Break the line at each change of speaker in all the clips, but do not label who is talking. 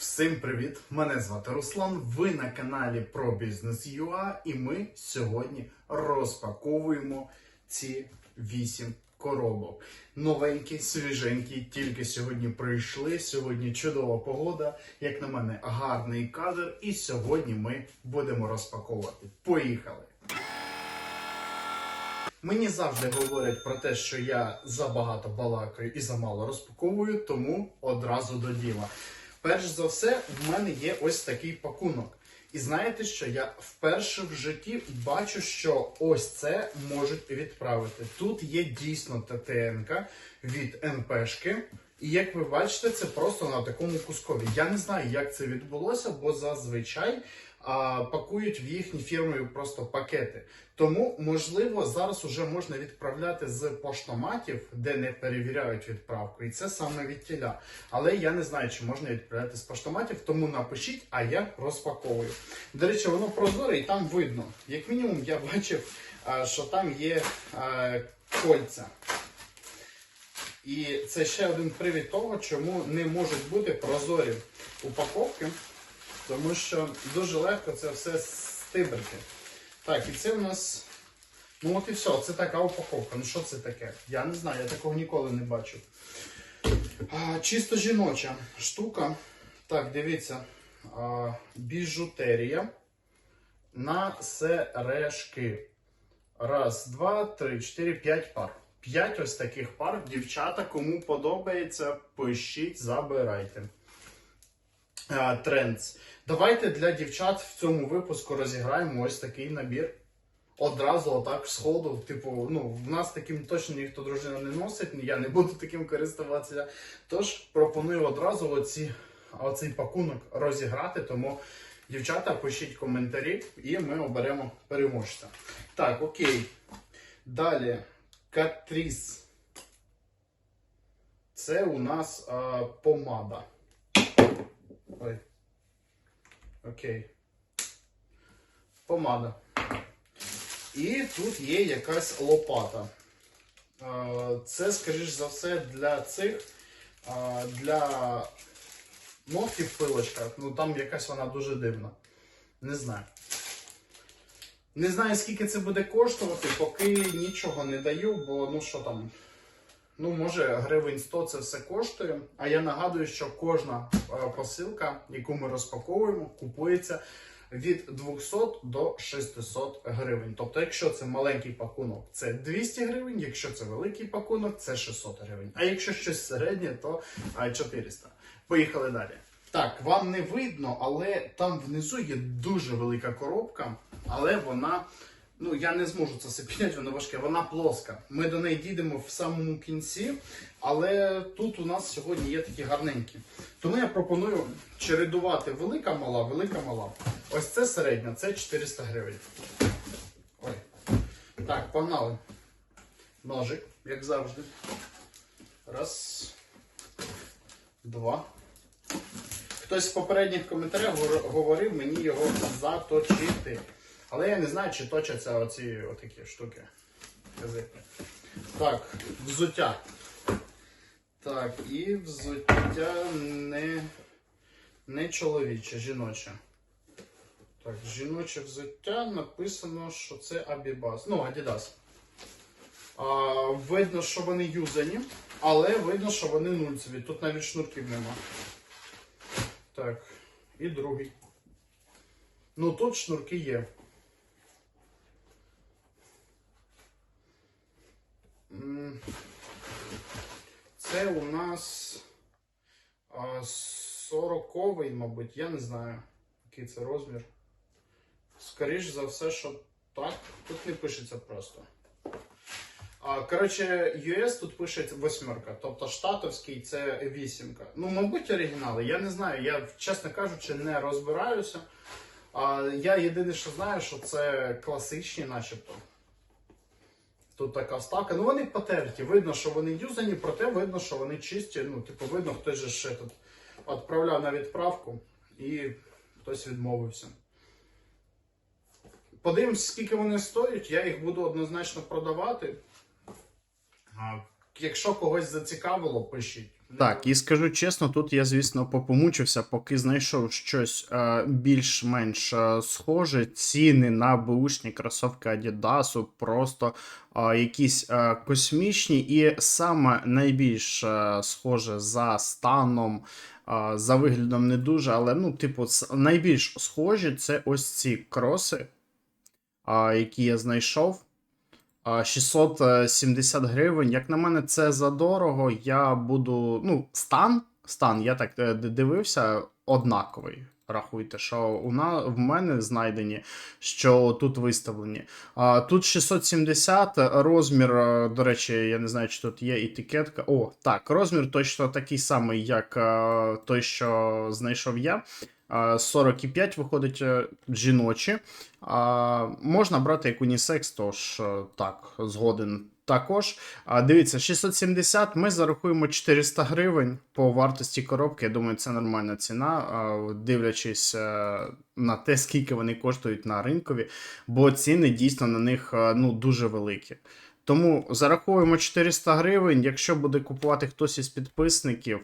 Всім привіт! Мене звати Руслан. Ви на каналі про бізнес UA і ми сьогодні розпаковуємо ці 8 коробок. Новенькі, свіженькі, тільки сьогодні прийшли. Сьогодні чудова погода, як на мене, гарний кадр. І сьогодні ми будемо розпаковувати. Поїхали! Мені завжди говорять про те, що я забагато балакаю і замало розпаковую, тому одразу до діла. Перш за все, в мене є ось такий пакунок. І знаєте що? Я вперше в житті бачу, що ось це можуть відправити. Тут є дійсно ТТНК від НПшки. І як ви бачите, це просто на такому кускові. Я не знаю, як це відбулося, бо зазвичай пакують в їхні фірмові просто пакети. Тому, можливо, зараз уже можна відправляти з поштоматів, де не перевіряють відправку, і це саме від тіля. Але я не знаю, чи можна відправляти з поштоматів, тому напишіть, а я розпаковую. До речі, воно прозоре і там видно. Як мінімум, я бачив, що там є кольця. І це ще один привід того, чому не можуть бути прозорі упаковки, тому що дуже легко це все стибрити. Так, і це у нас. Ну от і все, це така упаковка. Ну що це таке? Я не знаю, я такого ніколи не бачив. А, чисто жіноча штука. Так, дивіться. А, біжутерія на сережки. Раз, два, три, чотири, п'ять пар. П'ять ось таких пар. Дівчата, кому подобається, пишіть, забирайте. А, Трендс. Давайте для дівчат в цьому випуску розіграємо ось такий набір. Одразу отак сходу. Типу, ну, в нас таким точно ніхто дружина не носить, я не буду таким користуватися. Тож пропоную одразу оці, оцей пакунок розіграти. Тому, дівчата, пишіть коментарі і ми оберемо переможця. Так, окей. Далі. Катріс. Це у нас а, помада. Ой. Окей. Помада. І тут є якась лопата. Це, скоріш за все, для цих, для ногтів пилочка. Ну там якась вона дуже дивна. Не знаю. Не знаю, скільки це буде коштувати, поки нічого не даю, бо ну що там. Ну, може, гривень 100 це все коштує. А я нагадую, що кожна е, посилка, яку ми розпаковуємо, купується від 200 до 600 гривень. Тобто, якщо це маленький пакунок, це 200 гривень, якщо це великий пакунок, це 600 гривень. А якщо щось середнє, то е, 400. Поїхали далі. Так, вам не видно, але там внизу є дуже велика коробка, але вона. Ну, я не зможу це все підняти, воно важке. Вона плоска. Ми до неї дійдемо в самому кінці, але тут у нас сьогодні є такі гарненькі. Тому я пропоную чередувати велика мала, велика мала. Ось це середня, це 400 гривень. Ой. Так, погнали. Ножик, як завжди. Раз. Два. Хтось в попередніх коментарях говорив мені його заточити. Але я не знаю, чи точаться оці отакі штуки. Язики. Так, взуття. Так, і взуття не, не чоловіче, жіноче. Так, жіноче взуття написано, що це Абібас. Ну, Адідас. Видно, що вони юзані, але видно, що вони нульцеві. Тут навіть шнурків нема. Так, і другий. Ну тут шнурки є. Це у нас 40-й, мабуть, я не знаю, який це розмір. Скоріш за все, що так. Тут не пишеться просто. Коротше, US тут пише восьмерка, тобто штатовський це вісімка. Ну, мабуть, оригінали. Я не знаю, я, чесно кажучи, не розбираюся. Я єдине, що знаю, що це класичні, начебто. Тут така вставка. Ну вони потерті. Видно, що вони юзані, проте видно, що вони чисті. Ну, типу, видно, хтось же ще тут відправляв на відправку і хтось відмовився. Подивимось, скільки вони стоять. Я їх буду однозначно продавати. Якщо когось зацікавило, пишіть.
Так, і скажу чесно, тут я, звісно, попомучився, поки знайшов щось е, більш-менш е, схоже. Ціни на бушні кросовки Adidas просто е, якісь е, космічні, і саме найбільш е, схоже за станом, е, за виглядом не дуже, але ну, типу, найбільш схожі це ось ці кроси, е, які я знайшов. А, 670 гривень. Як на мене, це задорого. Я буду. Ну, стан, стан, я так е, дивився, однаковий. Рахуйте, що у на, в мене знайдені, що тут виставлені. А, тут 670 розмір, е, до речі, я не знаю, чи тут є етикетка. О, так, розмір точно такий самий, як е, той, що знайшов я. А, 45 виходить е, жіночі. Можна брати як унісекс, тож е, так, згоден також. Дивіться, 670 ми зарахуємо 400 гривень по вартості коробки. Я думаю, це нормальна ціна, дивлячись е, на те, скільки вони коштують на ринкові, бо ціни дійсно на них ну, дуже великі. Тому зараховуємо 400 гривень. Якщо буде купувати хтось із підписників,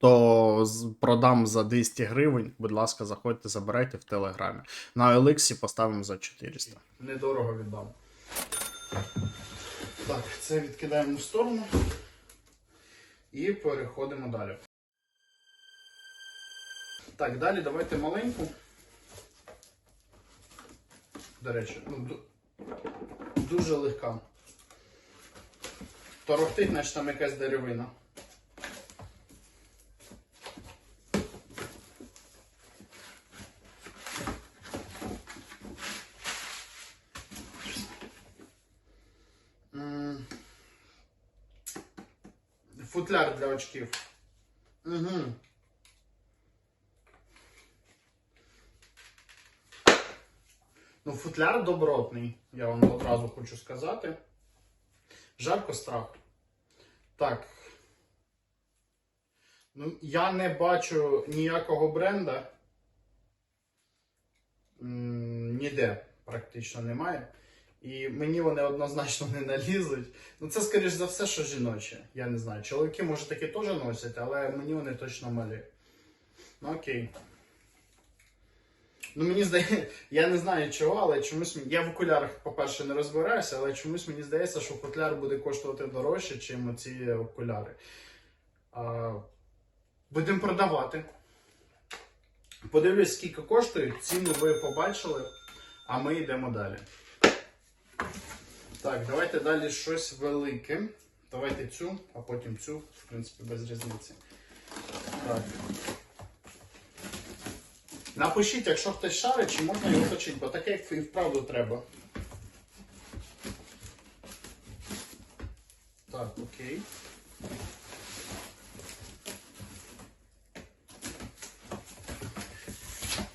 то продам за 200 гривень. Будь ласка, заходьте, забирайте в телеграмі. На OLX поставимо за 400.
Недорого віддам. Так, це відкидаємо в сторону. І переходимо далі. Так, далі давайте маленьку. До речі, ну, дуже легка. Торохтить, наче там якась деревина. М. Очків. Угу. Ну, футляр добротний, я вам одразу хочу сказати. Жарко страх. Так. Ну, я не бачу ніякого бренда. Ніде практично немає. І мені вони однозначно не налізуть. Ну, це, скоріш за все, що жіночі. Я не знаю. Чоловіки, може, такі теж носять, але мені вони точно малі. Ну окей. Ну, мені здається, я не знаю чого, але чомусь я в окулярах, по-перше, не розбираюся, але чомусь мені здається, що окуляр буде коштувати дорожче, ніж оці окуляри. А, будемо продавати. Подивлюсь, скільки коштують. Ціну ви побачили, а ми йдемо далі. Так, давайте далі щось велике. Давайте цю, а потім цю, в принципі, без різниці. Так. Напишіть, якщо хтось шарить, чи можна його точити, бо таке як і вправду треба. Так, окей.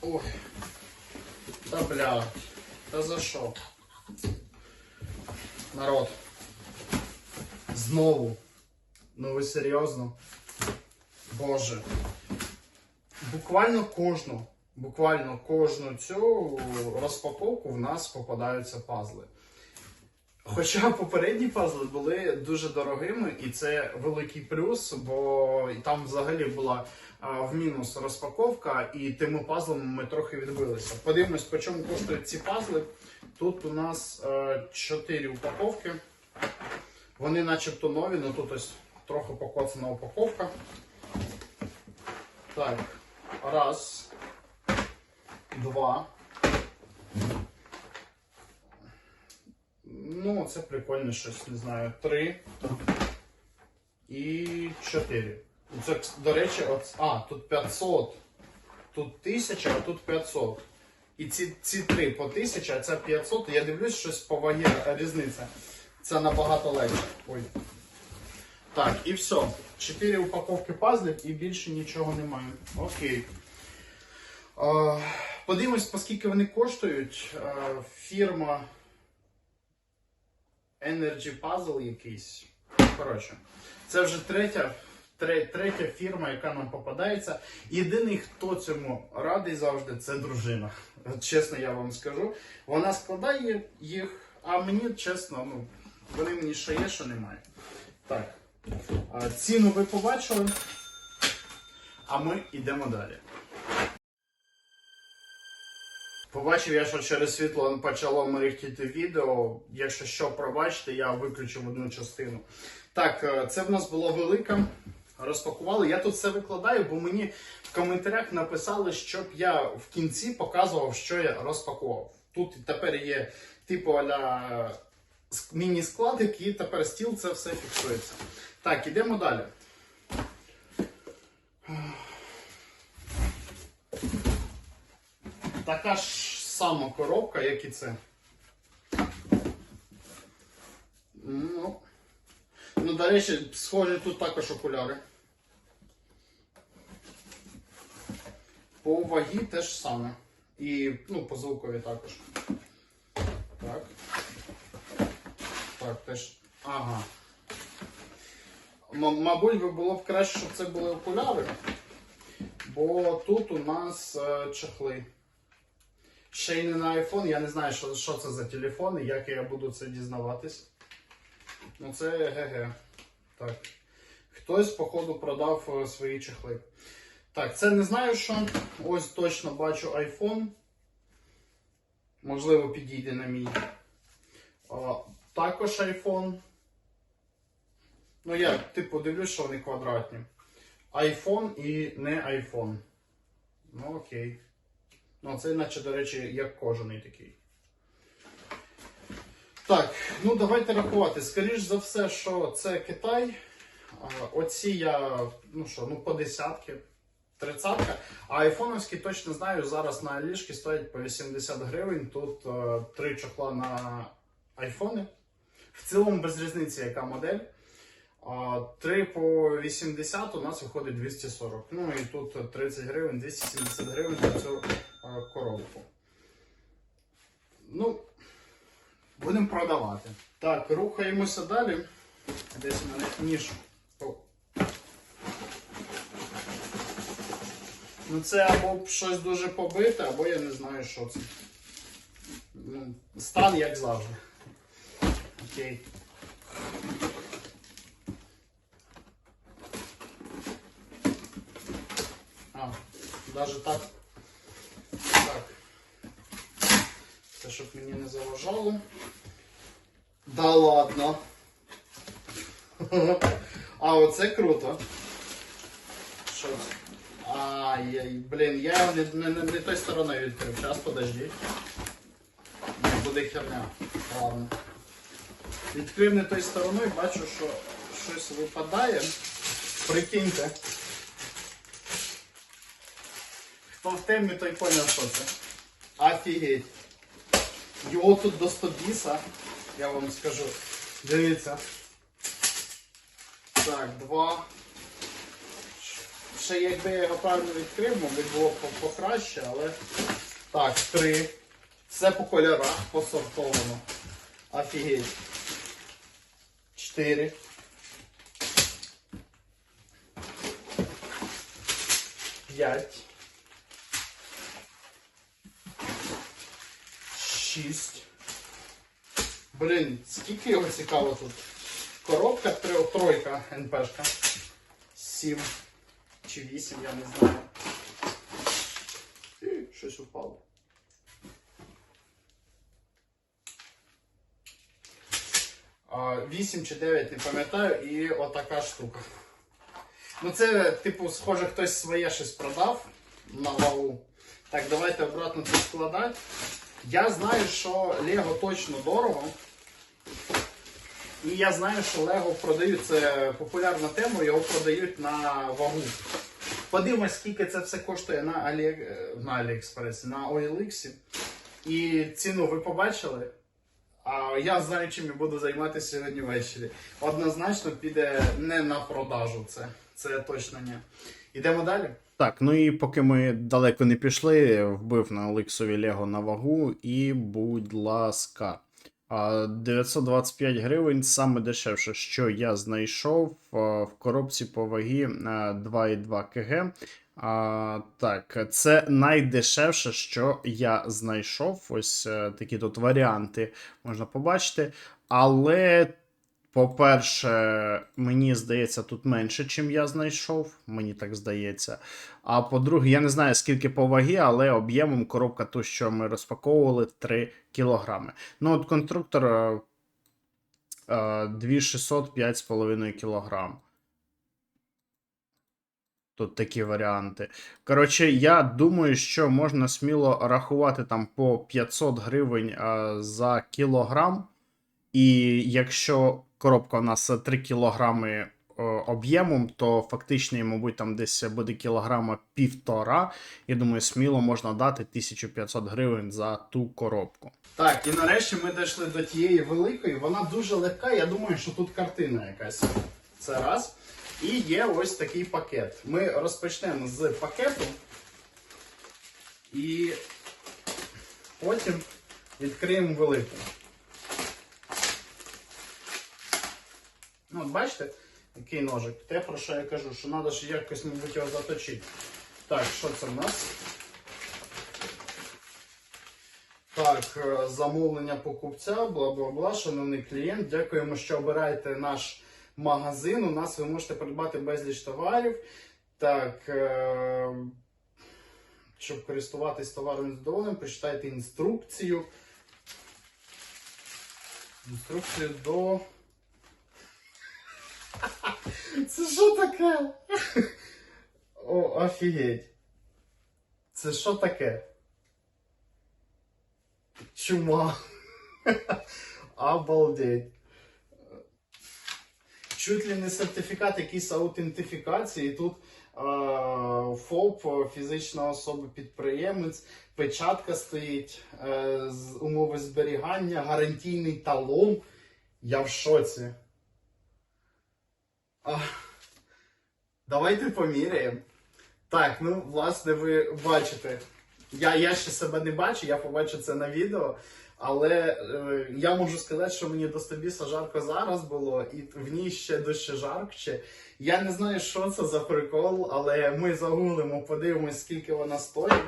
Ой. Та бля. Та за що? Народ. Знову. Ну ви серйозно? Боже. Буквально кожну, буквально кожну цю розпаковку в нас попадаються пазли. Хоча попередні пазли були дуже дорогими, і це великий плюс, бо там взагалі була а, в мінус розпаковка, і тими пазлами ми трохи відбилися. Подивимось, по чому коштують ці пазли. Тут у нас 4 упаковки. Вони начебто нові, але тут ось трохи покоцана упаковка. Так, раз, два. Ну, це прикольно щось, не знаю. Три і чотири. Ну, Це, до речі, от, а, тут 500. Тут 1000, а тут 500. І ці, ці три по 1000, а це 500. Я дивлюсь, щось по вагі різниця. Це набагато легше. Ой. Так, і все. Чотири упаковки пазлів і більше нічого немає. Окей. А, подивимось, по скільки вони коштують. А, фірма Energy Puzzle якийсь. Коротше, це вже третя, тре- третя фірма, яка нам попадається. Єдиний, хто цьому радий завжди, це дружина. Чесно, я вам скажу. Вона складає їх, а мені чесно, ну, вони мені що є, що немає. Так, ціну ви побачили. А ми йдемо далі. Побачив я, що через світло почало мерехтіти відео. Якщо що, пробачте, я виключив одну частину. Так, е, це в нас було велике. Розпакували. Я тут все викладаю, бо мені в коментарях написали, щоб я в кінці показував, що я розпакував. Тут тепер є типу аля міні-складик, і тепер стіл це все фіксується. Так, ідемо далі. Така ж сама коробка, як і це. Ну, ну до речі, схожі тут також окуляри. По вагі теж саме. І ну, по звукові також. Так. Так, теж. Ага. М- мабуть, би було б краще, щоб це були окуляри. Бо тут у нас е, чехли. Ще й не на iPhone, я не знаю, що, що це за телефони, як я буду це дізнаватись. Ну це ГГ. Так. Хтось, походу, продав е, свої чехли. Так, це не знаю, що. Ось точно бачу iPhone. Можливо, підійде на мій. А, також iPhone. Ну, я, типу, дивлюсь, що вони квадратні. iPhone і не iPhone. Ну, окей. Ну, це, наче, до речі, як кожаний такий. Так, ну давайте рахувати. Скоріш за все, що це Китай. Оці я, ну що, ну по десятки, тридцятка. А айфоновські точно знаю, зараз на ліжки стоять по 80 гривень. Тут е, три чохла на айфони. В цілому без різниці, яка модель. А, 3 по 80 у нас виходить 240. Ну і тут 30 гривень, 270 гривень за цю е, коробку. Ну, будемо продавати. Так, рухаємося далі. Десь у мене ніж. О. Ну це або щось дуже побите, або я не знаю, що це. Ну, стан як завжди. Окей. А, даже так. Так. Це щоб мені не заважало. Да ладно. А, оце круто. Що це? Ай, блін, я його не, не, не, не той стороною відкрив. Зараз подожди. Буде херня. Ладно. Відкрив не той стороною, бачу, що щось випадає. Прикиньте. Хто в темі, той поняв, що це. Офігеть. Його тут до 100 біса, я вам скажу. Дивіться. Так, два. Ще якби я його правильно відкрив, мабуть, було б покраще, але. Так, три. Все по кольорах посортовано. Офігеть. Чотири. П'ять. Шість. Блін, скільки його цікаво тут? Коробка три- тройка НПшка. Сім чи вісім, я не знаю. І щось упало. А, Вісім чи дев'ять, не пам'ятаю, і отака штука. Ну це, типу, схоже, хтось своє щось продав на вагу. Так, давайте обратно це складати. Я знаю, що Лего точно дорого. І я знаю, що Лего продають, це популярна тема, його продають на вагу. Подивимось, скільки це все коштує на, Алі... е, на Аліекспресі, на OLX. І ціну ви побачили. А я знаю, чим я буду займатися сьогодні ввечері. Однозначно піде не на продажу це. Це точно ні. Ідемо далі.
Так, ну і поки ми далеко не пішли, вбив на Олексові Лего на вагу, і будь ласка. А, 925 гривень саме дешевше, що я знайшов в коробці по вагі 2,2 кг. А, так, це найдешевше, що я знайшов. Ось е, такі тут варіанти можна побачити. Але по-перше, мені здається, тут менше, чим я знайшов. Мені так здається. А по-друге, я не знаю, скільки по вагі, але об'ємом коробка ту, що ми розпаковували, 3 кілограми. Ну, от конструктор е, е, 2600 5,5 кілограм. Тут такі варіанти. Коротше, я думаю, що можна сміло рахувати там по 500 гривень е, за кілограм. І якщо коробка у нас 3 кілограми е, об'ємом, то фактично, мабуть, там десь буде кілограма півтора. Я думаю, сміло можна дати 1500 гривень за ту коробку.
Так, і нарешті ми дійшли до тієї великої. Вона дуже легка. Я думаю, що тут картина якась. Це раз. І є ось такий пакет. Ми розпочнемо з пакету. І потім відкриємо велику. Бачите, який ножик. Те, про що я кажу, що треба ж якось, мабуть, його заточити. Так, що це в нас? Так, е, замовлення покупця, бла бла бла, шановний клієнт. Дякуємо, що обираєте наш магазин. У нас ви можете придбати безліч товарів. Так, е, щоб користуватись товаром задоволенням, прочитайте інструкцію. Інструкцію до. Це що таке? О, офігеть. Це що таке? Чума. Обалдеть. Чуть ли не сертифікат якийсь аутентифікації. Тут е, ФОП, фізична особа підприємець, печатка стоїть, е, з умови зберігання, гарантійний талон. Я в шоці. Давайте поміряємо. Так, ну, власне, ви бачите. Я, я ще себе не бачу, я побачу це на відео. Але е, я можу сказати, що мені до стобіса жарко зараз було, і в ній ще дужче жарче. Я не знаю, що це за прикол, але ми загуглимо, подивимось, скільки вона стоїть,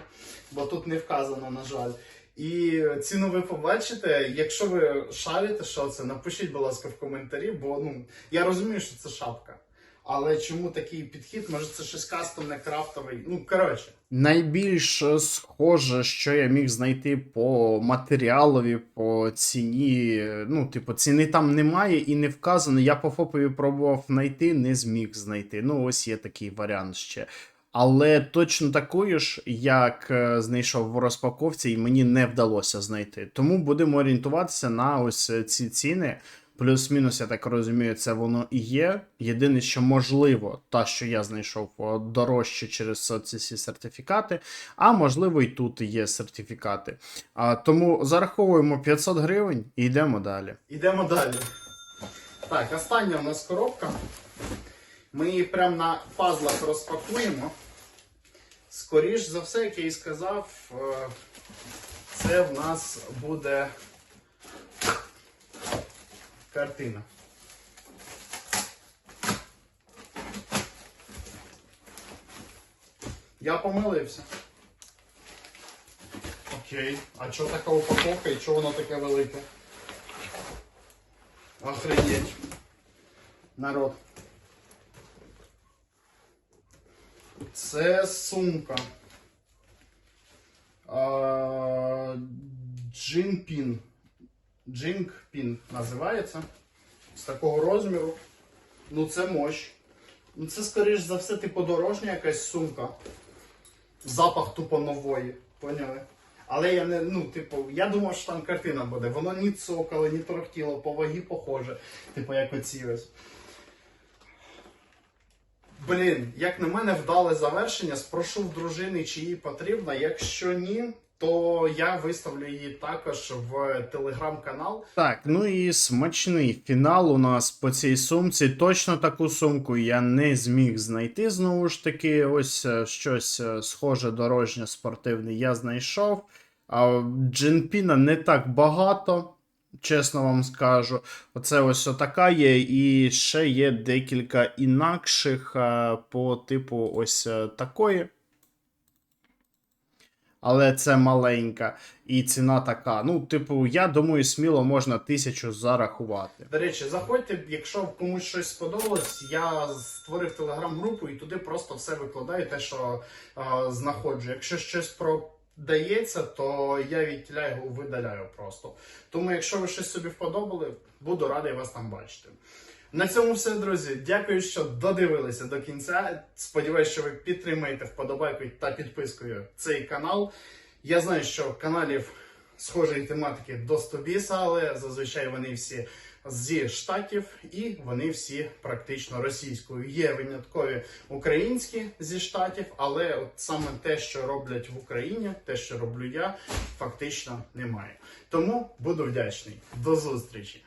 бо тут не вказано, на жаль. І ціну ви побачите. Якщо ви шарите, що це, напишіть, будь ласка, в коментарі, бо ну я розумію, що це шапка. Але чому такий підхід? Може це щось кастомне, крафтовий. Ну, коротше.
Найбільш схоже, що я міг знайти по матеріалові, по ціні. Ну, типу, ціни там немає і не вказано. Я по ФОПові пробував знайти, не зміг знайти. Ну, ось є такий варіант ще. Але точно такої ж, як е, знайшов в розпаковці, і мені не вдалося знайти. Тому будемо орієнтуватися на ось е, ці ціни. Плюс-мінус, я так розумію, це воно і є. Єдине, що можливо, та, що я знайшов дорожче через ці сертифікати, а можливо, і тут є сертифікати. А, тому зараховуємо 500 гривень і йдемо далі.
Ідемо далі. Так, остання у нас коробка. Ми її прямо на пазлах розпакуємо. Скоріш за все, як я і сказав, е, це в нас буде картина. Я помилився. Окей. А чого така упаковка і чого воно таке велике? Охренеть. Народ. Це сумка. Джинпін. Джинкпін називається. З такого розміру. Ну це мощ. Ну це, скоріш за все, типу дорожня якась сумка. Запах тупо нової. Поняли? Але я не, ну, типу, я думав, що там картина буде. Воно ні цокало, ні торохтіло, по вагі похоже. Типу, як оці ось. Блін, як на мене, вдале завершення. Спрошу в дружини, чи їй потрібно. Якщо ні, то я виставлю її також в телеграм-канал.
Так, ну і смачний фінал у нас по цій сумці. Точно таку сумку я не зміг знайти. Знову ж таки, ось е, щось е, схоже дорожнє спортивне я знайшов. А джинпіна не так багато, чесно вам скажу. Оце ось отака є, і ще є декілька інакших е, по типу ось е, такої. але це маленька. І ціна така. Ну, типу, я думаю, сміло можна тисячу зарахувати.
До речі, заходьте, якщо комусь щось сподобалось, я створив телеграм-групу і туди просто все викладаю, те, що е, знаходжу. Якщо щось продається, то я від тіля його видаляю просто. Тому, якщо ви щось собі вподобали, буду радий вас там бачити. На цьому все, друзі. Дякую, що додивилися до кінця. Сподіваюсь, що ви підтримаєте вподобайкою та підпискою цей канал. Я знаю, що каналів схожої тематики до 100 біса, але зазвичай вони всі зі штатів і вони всі практично російською. Є виняткові українські зі штатів, але от саме те, що роблять в Україні, те, що роблю я, фактично немає. Тому буду вдячний. До зустрічі!